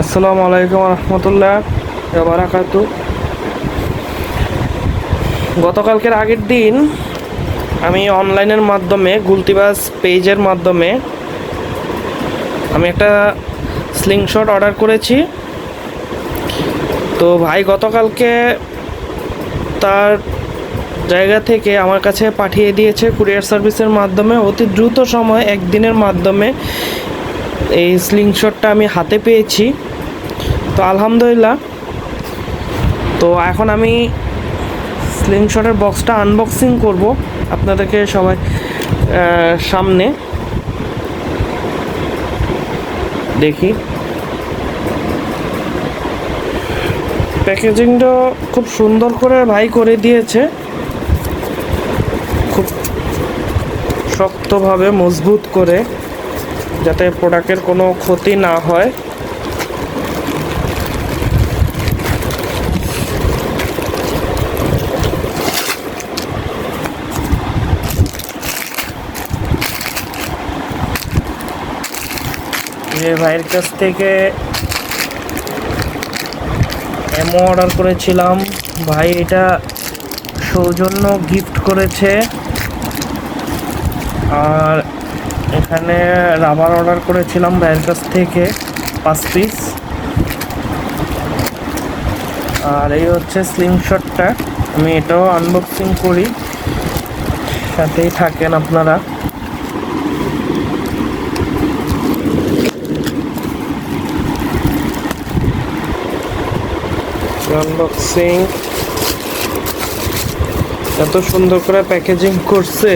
আসসালামু আলাইকুম রহমতুল্লাহ বারাকাতু। গতকালকের আগের দিন আমি অনলাইনের মাধ্যমে গুলতিবাস পেজের মাধ্যমে আমি একটা স্লিংশট অর্ডার করেছি। তো ভাই গতকালকে তার জায়গা থেকে আমার কাছে পাঠিয়ে দিয়েছে কুরিয়ার সার্ভিসের মাধ্যমে অতি দ্রুত সময় একদিনের মাধ্যমে এই স্লিংশটটা আমি হাতে পেয়েছি। তো আলহামদুলিল্লাহ। তো এখন আমি স্লিংশটের বক্সটা আনবক্সিং করব আপনাদেরকে সবাই সামনে। দেখি। প্যাকেজিংটা খুব সুন্দর করে ভাই করে দিয়েছে। খুব শক্তভাবে মজবুত করে। যাতে প্রোডাক্টের কোনো ক্ষতি না হয়। যে ভাইয়ের কাছ থেকে এমও অর্ডার করেছিলাম। ভাই এটা সৌজন্য গিফট করেছে। আর এখানে রাবার অর্ডার করেছিলাম ভাইয়ের কাছ থেকে, পাঁচ পিস আর এই হচ্ছে স্লিংশটটা আমি এটাও আনবক্সিং করি। সাথেই থাকেন আপনারা। আনবক্সিং এত সুন্দর করে প্যাকেজিং করছে।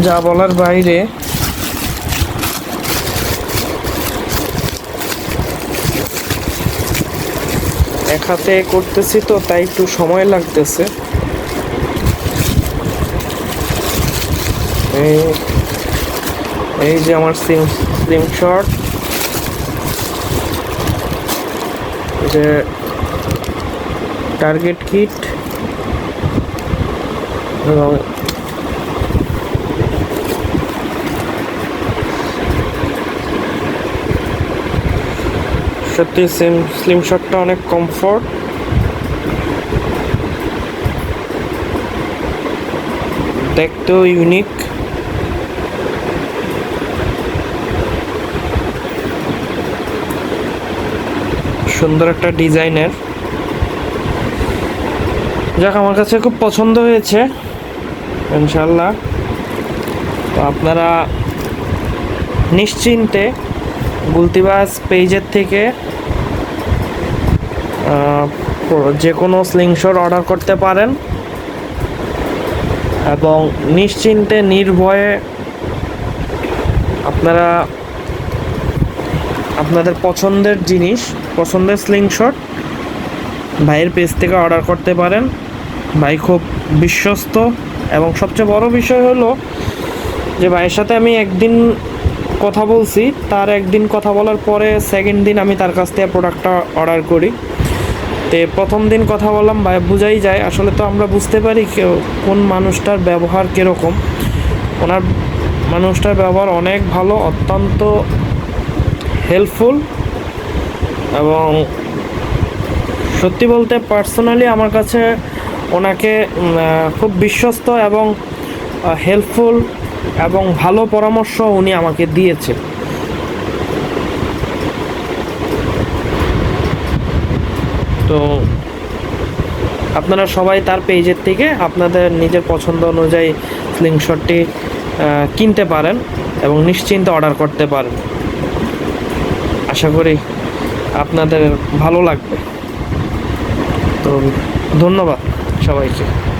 যা বলার বাইরে। এক হাতে করতেছি তো, তাই একটু সময় লাগতেছে। এই যে আমার সিম স্লিম শট। যে টার্গেট কিট এবং সত্যি সিম স্লিম শটটা অনেক কমফোর্ট দেখতেও ইউনিক সুন্দর একটা ডিজাইনের। যাক, আমার কাছে খুব পছন্দ হয়েছে ইনশাল্লাহ তো আপনারা নিশ্চিন্তে গুলতিবাস পেজের থেকে যে কোনো স্লিংশট অর্ডার করতে পারেন। এবং নিশ্চিন্তে, নির্ভয়ে আপনারা, আপনাদের পছন্দের জিনিস, পছন্দের স্লিংশট ভাইয়ের পেজ থেকে অর্ডার করতে পারেন। ভাই খুব বিশ্বস্ত এবং সবচেয়ে বড় বিষয় হলো যে ভাইয়ের সাথে আমি একদিন কথা বলছি, তার একদিন কথা বলার পরে সেকেন্ড দিন আমি তার কাছ থেকে প্রোডাক্টটা অর্ডার করি। তে প্রথম দিন কথা বললাম, ভাই বোঝাই যায়, আসলে তো আমরা বুঝতে পারি কেউ কোন মানুষটার ব্যবহার কীরকম। ওনার মানুষটার ব্যবহার অনেক ভালো, অত্যন্ত হেল্পফুল এবং সত্যি বলতে পার্সোনালি আমার কাছে ওনাকে খুব বিশ্বস্ত এবং হেল্পফুল এবং ভালো পরামর্শ উনি আমাকে দিয়েছে তো আপনারা সবাই তার পেজের থেকে আপনাদের নিজের পছন্দ অনুযায়ী স্লিংশটটি কিনতে পারেন এবং নিশ্চিন্তে অর্ডার করতে পারেন। আশা করি আপনাদের ভালো লাগবে। তো ধন্যবাদ সবাইকে।